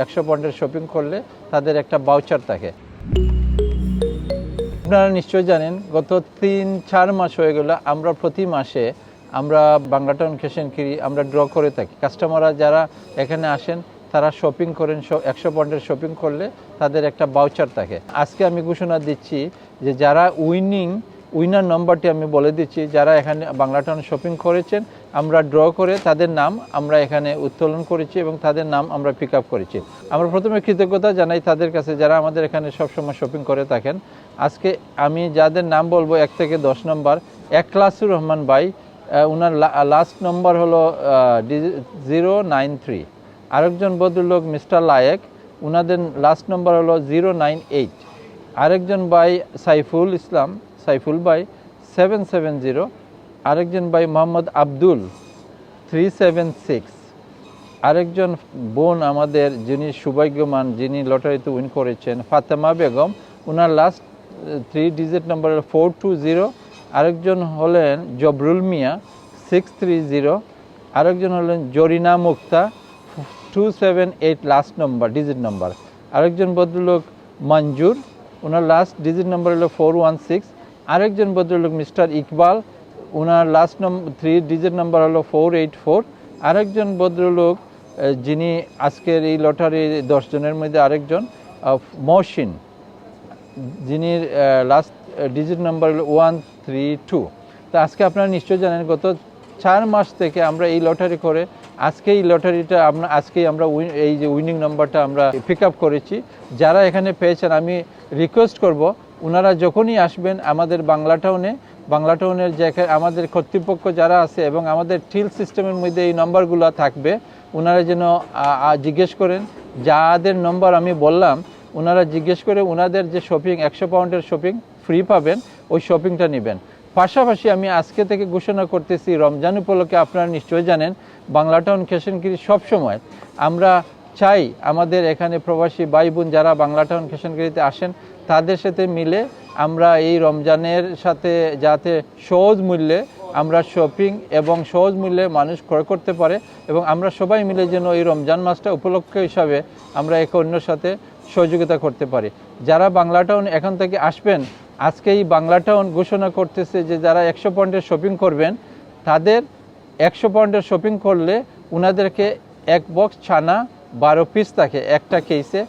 একশো পয়েন্টের শপিং করলে তাদের একটা বাউচার থাকে। আপনারা নিশ্চয়ই জানেন, গত তিন, চার মাস হয়ে গেল, আমরা প্রতি মাসে আমরা বাংলাটাউন কিরি আমরা ড্র করে থাকি। কাস্টমাররা যারা এখানে আসেন, তারা শপিং করেন একশো পয়েন্টের শপিং করলে তাদের একটা বাউচার থাকে। আজকে আমি ঘোষণা দিচ্ছি যে যারা উইনিং উইনার নম্বরটি আমি বলে দিচ্ছি, যারা এখানে বাংলাটাউন শপিং করেছেন, আমরা ড্র করে তাদের নাম আমরা এখানে উত্তোলন করেছি এবং তাদের নাম আমরা পিক আপ করেছি। আমরা প্রথমে কৃতজ্ঞতা জানাই তাদের কাছে, যারা আমাদের এখানে সবসময় শপিং করে থাকেন। আজকে আমি যাদের নাম বলব, এক থেকে দশ নম্বর এক ক্লাসুর রহমান ভাই ওনার লাস্ট নম্বর হলো জিরো নাইন থ্রি আরেকজন ভদ্রলোক মিস্টার লায়েক ওনাদের লাস্ট নম্বর হলো জিরো নাইন এইট আরেকজন ভাই সাইফুল ইসলাম, সাইফুল ভাই সেভেন সেভেন জিরো আরেকজন ভাই Mohammad Abdul three seven six আরেকজন বোন আমাদের, যিনি সৌভাগ্যমান যিনি লটারিতে উইন করেছেন, ফাতেমা বেগম। ওনার লাস্ট থ্রি ডিজিট নম্বর হলো ফোর টু জিরো আরেকজন হলেন Jabrul Mia six three zero আরেকজন হলেন Zarina Mukta two seven eight last number digit number আরেকজন ভদ্রলোক মঞ্জুর ওনার লাস্ট ডিজিট নম্বর হলো ফোর ওয়ান সিক্স আরেকজন ভদ্রলোক মিস্টার ইকবাল, ওনার last number three digit number হলো ফোর এইট ফোর আরেকজন ভদ্রলোক যিনি আজকের এই লটারি দশজনের মধ্যে আরেকজন মহসিন। যিনি লাস্ট ডিজিট নাম্বার হলো ওয়ান থ্রি টু তো আজকে আপনারা নিশ্চয়ই জানেন গত চার মাস থেকে আমরা এই লটারি করে আজকে এই লটারিটা আমরা, আজকেই আমরা এই যে উইনিং নাম্বারটা আমরা পিক আপ করেছি। যারা এখানে পেয়েছেন, আমি রিকোয়েস্ট করব ওনারা যখনই আসবেন আমাদের বাংলা টাউনে বাংলা টাউনের যে আমাদের কর্তৃপক্ষ যারা আছে এবং আমাদের টিল সিস্টেমের মধ্যে এই নম্বরগুলো থাকবে ওনারা যেন জিজ্ঞেস করেন। যাদের নম্বর আমি বললাম ওনারা জিজ্ঞেস করে ওনাদের যে শপিং একশো পাউন্ডের শপিং ফ্রি পাবেন, ওই শপিংটা নেবেন। পাশাপাশি আমি আজকে থেকে ঘোষণা করতেছি, রমজান উপলক্ষে আপনারা নিশ্চয়ই জানেন, বাংলা টাউন খেশনগিরি সবসময়। আমরা চাই আমাদের এখানে প্রবাসী ভাই বোন যারা বাংলা টাউন খেশনগিরিতে আসেন, তাদের সাথে মিলে আমরা এই রমজানের সাথে যাতে সহজ মূল্যে আমরা শপিং এবং সহজ মূল্যে মানুষ ক্রয় করতে পারে এবং আমরা সবাই মিলে যেন এই রমজান মাসটা উপলক্ষ হিসাবে আমরা একে অন্যের সাথে সহযোগিতা করতে পারি। যারা বাংলা টাউন এখান থেকে আসবেন আজকে এই বাংলা টাউন ঘোষণা করতেছে যে যারা একশো পয়েন্টের শপিং করবেন, তাদের একশো পয়েন্টের শপিং করলে ওনাদেরকে এক বক্স ছানা বারো পিস থাকে, একটা কেসে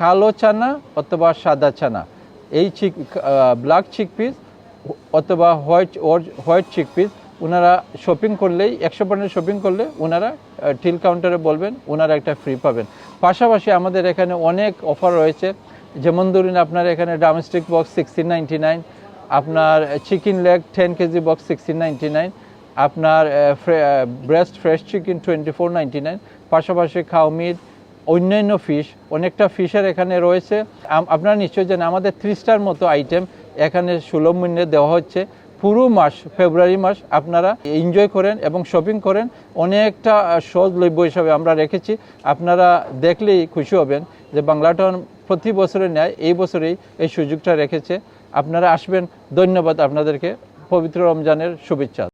কালো চানা অথবা সাদা ছানা। এই চিক ব্ল্যাক চিক পিস অথবা হোয়াইট হোয়াইট চিক পিস ওনারা শপিং করলেই, একশো পয়েন্টের শপিং করলে ওনারা টিল কাউন্টারে বলবেন ওনারা একটা ফ্রি পাবেন। পাশাপাশি আমাদের এখানে অনেক অফার রয়েছে। যেমন ধরুন আপনার এখানে domestic box sixteen ninety nine আপনার chicken leg ten KG box sixteen ninety nine আপনার breast fresh chicken twenty four ninety nine পাশাপাশি খাওমিট অন্যান্য ফিশ অনেকটা ফিশের এখানে রয়েছে। আপনারা নিশ্চয়ই জানেন, আমাদের ত্রিশটার মতো আইটেম এখানে সুলভ মূল্যে দেওয়া হচ্ছে। পুরো মাস, ফেব্রুয়ারি মাস আপনারা এনজয় করেন এবং শপিং করেন। অনেকটা সহজলভ্য হিসাবে আমরা রেখেছি। আপনারা দেখলেই খুশি হবেন যে বাংলাটন প্রতি বছরে ন্যায় এই বছরেই এই সুযোগটা রেখেছে। আপনারা আসবেন। ধন্যবাদ আপনাদেরকে। পবিত্র রমজানের শুভেচ্ছা।